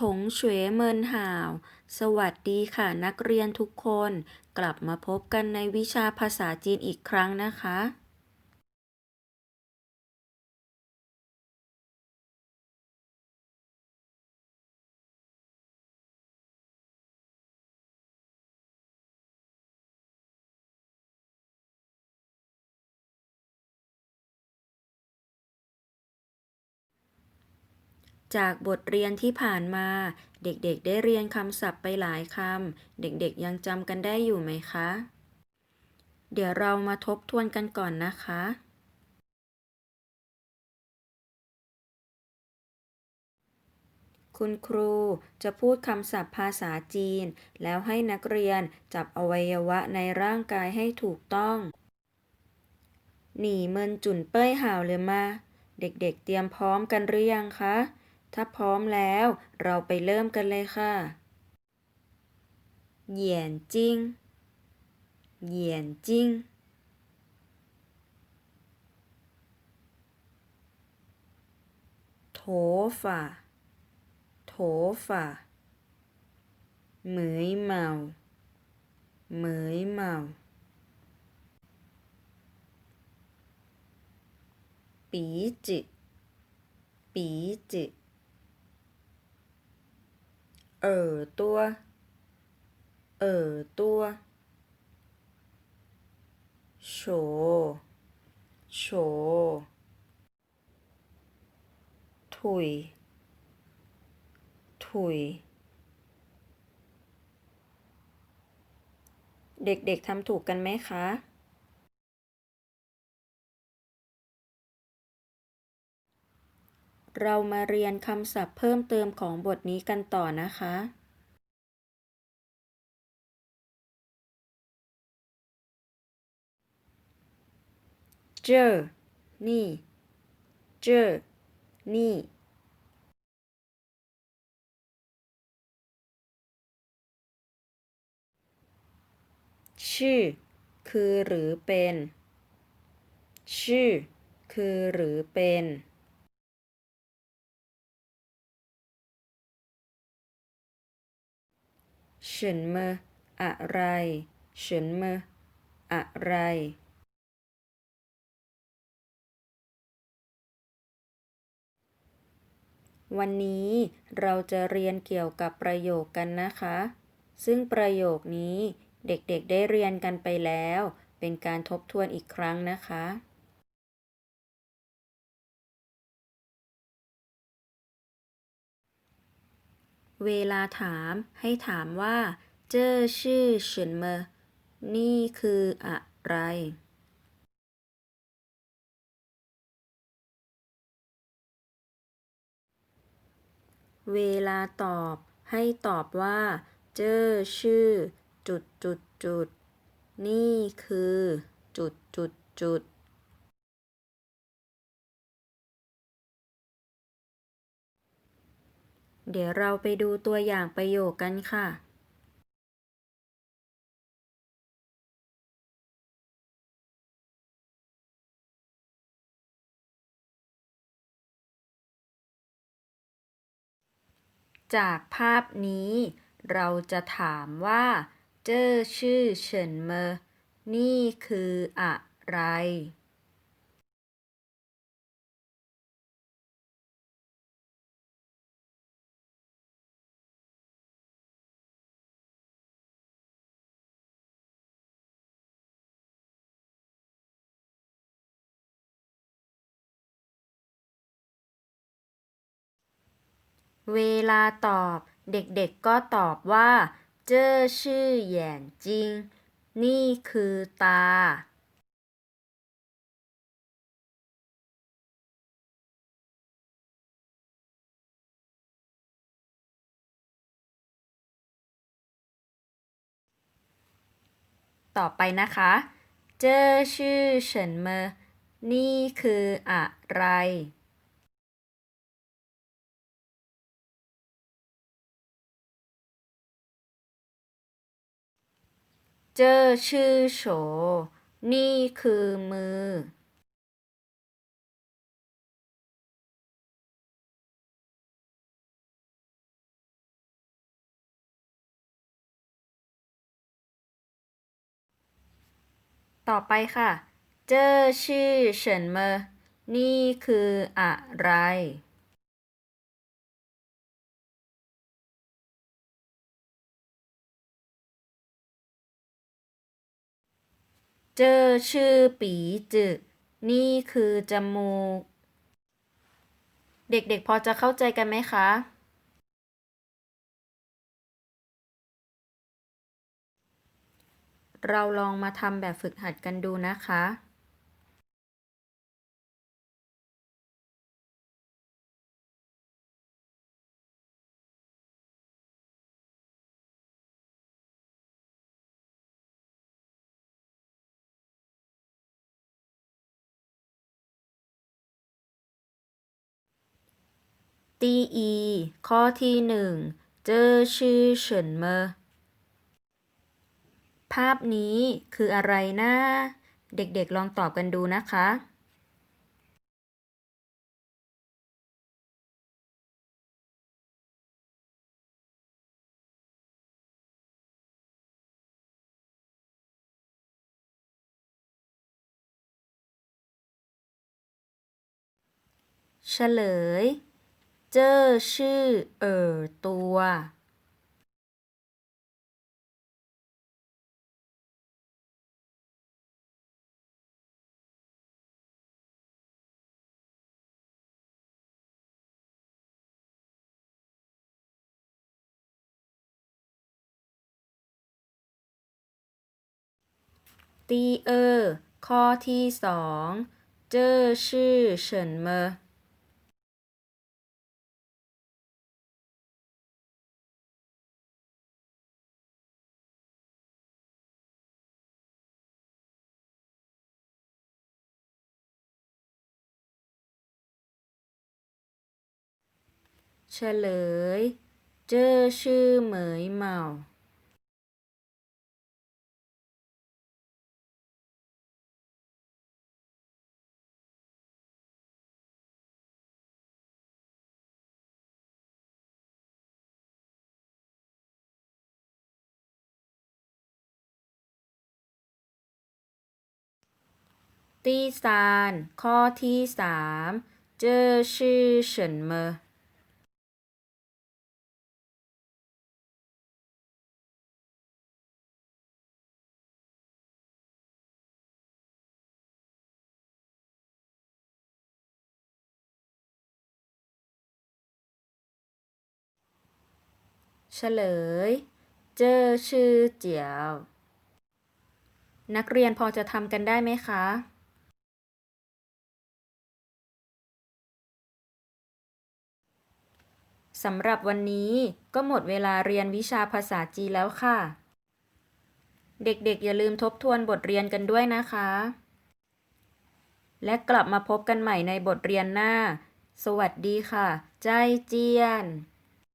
ถงเฉวเมินห่าว สวัสดีค่ะนักเรียนทุกคน กลับมาพบกันในวิชาภาษาจีนอีกครั้งนะคะ จากบทเรียนที่ผ่านมา เด็กๆ ได้เรียนคำศัพท์ไปหลายคำ เด็กๆ ยังจำกันได้อยู่ไหมคะ เดี๋ยวเรามาทบทวนกันก่อนนะคะ คุณครูจะพูดคำศัพท์ภาษาจีน แล้วให้นักเรียนจับอวัยวะในร่างกายให้ถูกต้อง หนีเมินจุนเป้ยห่าวเลยมา เด็กๆเตรียมพร้อมกันหรือยังคะ ถ้าพร้อมแล้วเราไปเริ่มกันเลยค่ะเหยียนจิงเหยียนจิงโถฝ่าโถฝ่าเหมยเมาเหมยเมาปีจิปีจิ เออตัว เออตัวโฉโฉถุย ถุย เด็กๆทำถูกกันไหมคะ เรามาเรียนคำศัพท์เพิ่มเติมของบทนี้กันต่อนะคะ เจอ นี่ เจอ นี่ ชื่อ คือหรือเป็น ชื่อ คือหรือเป็น ฉินเมออะไรเฉินเมออะไรวันนี้เราจะเรียนเกี่ยวกับประโยคกันนะคะ ซึ่งประโยคนี้เด็กๆได้เรียนกันไปแล้ว เป็นการทบทวนอีกครั้งนะคะ เวลาถามให้ถามว่า เจ้อชื่อเฉินเมอนี่คืออะไร เวลาตอบให้ตอบว่า เจ้อชื่อ จุดจุดจุดนี่คือ จุดจุดจุด เดี๋ยวเราไปดูตัวอย่างประโยคกันค่ะ จากภาพนี้ เราจะถามว่า เจ้อชื่อเฉินเมอ นี่คืออะไร เวลาตอบ เด็กๆก็ตอบว่าเจ้อชื่อเหยียนจิง นี่คือตา ต่อไปนะคะ เจ้อชื่อเฉินเมอ นี่คืออะไร เจอชื่อโฉ นี่คือมือต่อไปค่ะ เจอชื่อเฉินเมอ นี่คืออะไร เจอชื่อปีจือนี่คือจมูก เด็กๆ พอจะเข้าใจกันไหมคะ เราลองมาทำแบบฝึกหัดกันดูนะคะ ตีอีข้อที่หนึ่งเจอชื่อเฉินเมอภาพนี้คืออะไรนะ เด็กๆลองตอบกันดูนะคะ เฉลย เจอชื่อ เอ่อ ตัวตีเออ ข้อที่สอง เจอชื่อเฉินเมอ เฉลย เจอชื่อเหมยเหมาตีซาน ข้อที่สาม เจอชื่อเฉินเมอ ฉลย เจอชื่อเจียว นักเรียนพอจะทำกันได้ไหมคะ สำหรับวันนี้ก็หมดเวลาเรียนวิชาภาษาจีนแล้วค่ะ เด็กๆ อย่าลืมทบทวนบทเรียนกันด้วยนะคะ และกลับมาพบกันใหม่ในบทเรียนหน้า สวัสดีค่ะ ใจเจียน